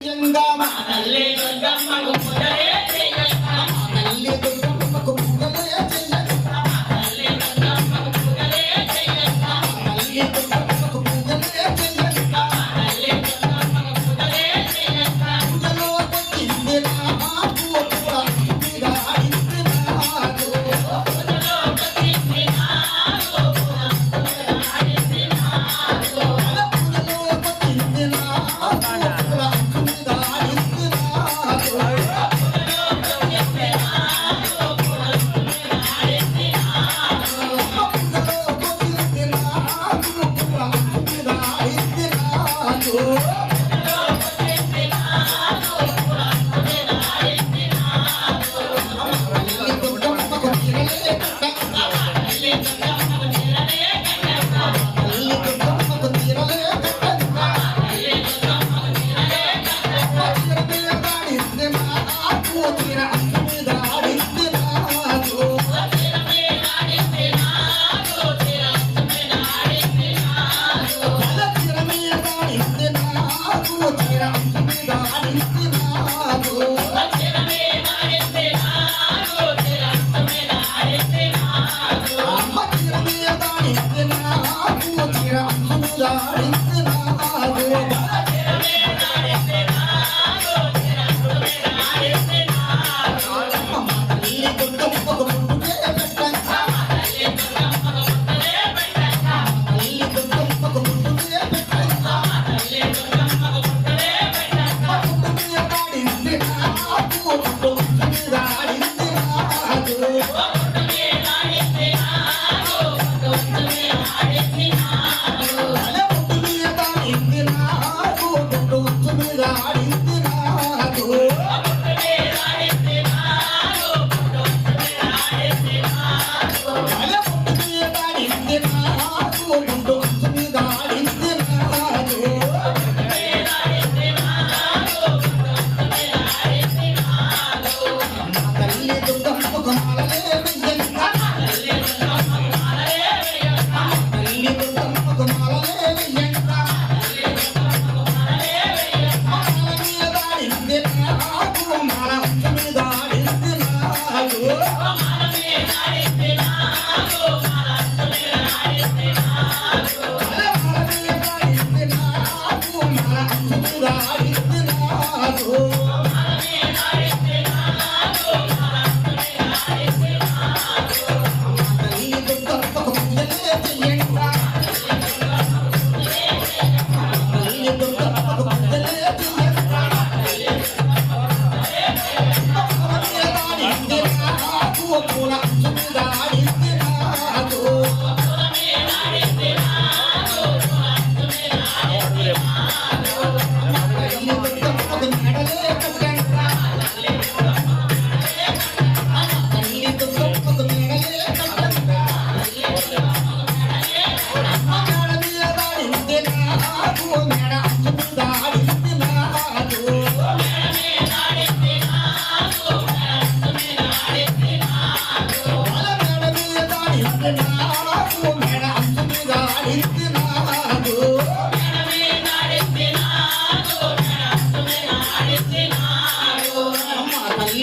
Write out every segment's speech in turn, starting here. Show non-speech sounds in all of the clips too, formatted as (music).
చెయ్యంగామ తల్లి దుర్గమ్మకు తల్లి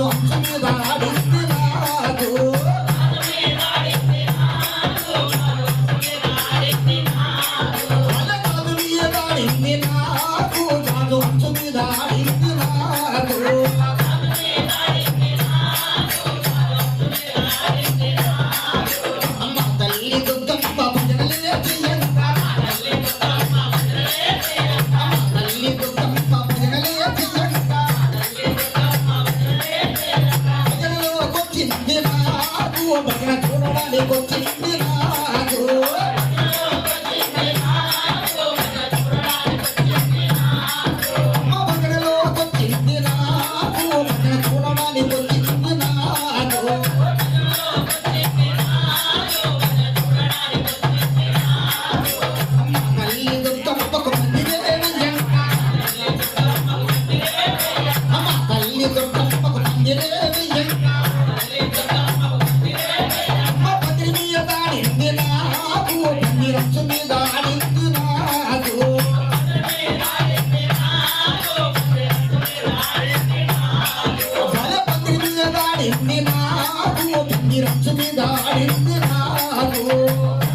哥 (laughs) ఓ భగ చూడడానికి వచ్చిందిరా Oh.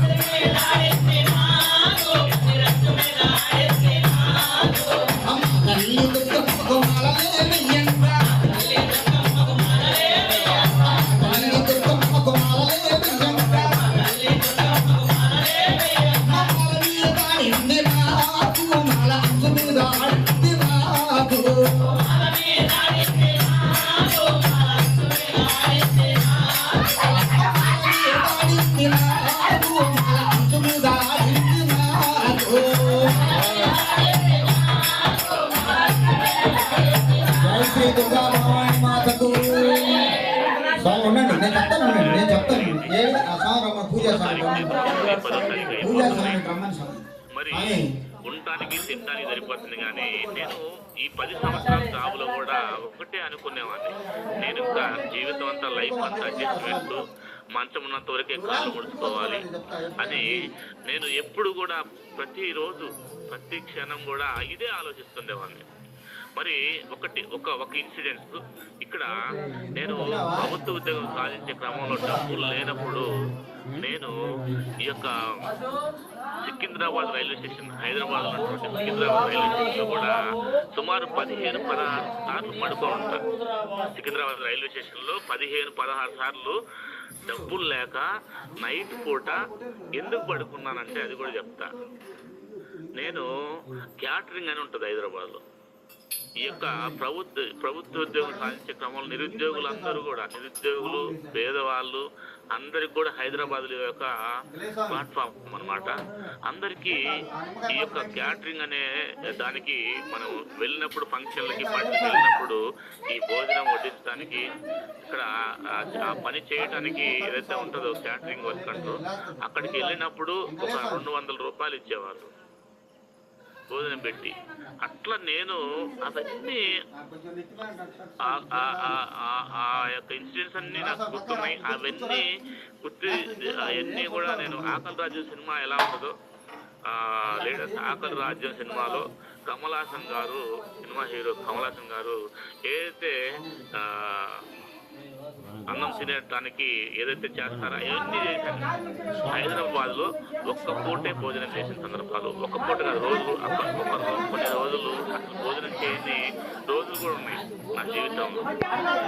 మరి ఉండటానికి తినడానికి సరిపోతుంది కానీ నేను ఈ పది సంవత్సరాల జాబులో కూడా ఒకటే అనుకునేవాడిని నేను ఇంకా జీవితం అంతా లైఫ్ అంతా అడ్జస్ట్మెంట్ మంచం ఉన్నంత వరకే కాళ్ళు ముడుచుకోవాలి. అని నేను ఎప్పుడు కూడా ప్రతిరోజు ప్రతి క్షణం కూడా ఇదే ఆలోచిస్తుండేవాడిని మరి ఒకటి ఒక ఒక ఇన్సిడెంట్స్. ఇక్కడ నేను ప్రభుత్వ ఉద్యోగం సాధించే క్రమంలో డబ్బులు లేనప్పుడు నేను ఈ యొక్క సికింద్రాబాద్ రైల్వే స్టేషన్ హైదరాబాద్ ఉన్నటువంటి సికింద్రాబాద్ రైల్వే స్టేషన్లో కూడా సుమారు పదిహేను పదహారు సార్లు పడుకో ఉంటాను సికింద్రాబాద్ రైల్వే స్టేషన్లో పదిహేను పదహారు సార్లు డబ్బులు లేక నైట్ పూట ఎందుకు పడుకున్నానంటే అది కూడా చెప్తా. నేను క్యాటరింగ్ అని ఉంటుంది హైదరాబాద్లో. ఈ యొక్క ప్రభుత్వ ప్రభుత్వ ఉద్యోగం సాధించే క్రమంలో నిరుద్యోగులు అందరూ కూడా నిరుద్యోగులు పేదవాళ్ళు అందరికి కూడా హైదరాబాద్ యొక్క ప్లాట్ఫామ్ అన్నమాట. అందరికీ ఈ యొక్క క్యాటరింగ్ అనే దానికి మనం వెళ్ళినప్పుడు ఫంక్షన్లకి పార్టీకి వెళ్ళినప్పుడు ఈ భోజనం వడ్డించడానికి ఇక్కడ ఆ- పని చేయడానికి ఏదైతే ఉంటుందో క్యాటరింగ్ వర్క్ అంటూ అక్కడికి వెళ్ళినప్పుడు ఒక రెండు వందల రూపాయలు ఇచ్చేవాళ్ళు. భోజనం పెట్టి. అట్లా నేను అవన్నీ ఆ- యొక్క ఇన్సిడెంట్స్ అన్ని నాకు గుర్తున్నాయి అవన్నీ గుర్తు అవన్నీ కూడా నేను ఆకలి రాజ్యం సినిమా ఎలా ఉంటుందో లేటెస్ట్ ఆకలి రాజ్యం సినిమాలో కమల్ గారు సినిమా హీరో కమలాసన్ గారు ఏదైతే అన్నం తినడానికి ఏదైతే చేస్తారో అవన్నీ చేశారు. హైదరాబాద్లో ఒక్క పూటే భోజనం చేసిన సందర్భాలు. ఒక్క పూట కాదు రోజు కొన్ని రోజులు అసలు భోజనం చేయని రోజులు కూడా ఉన్నాయి నా జీవితంలో.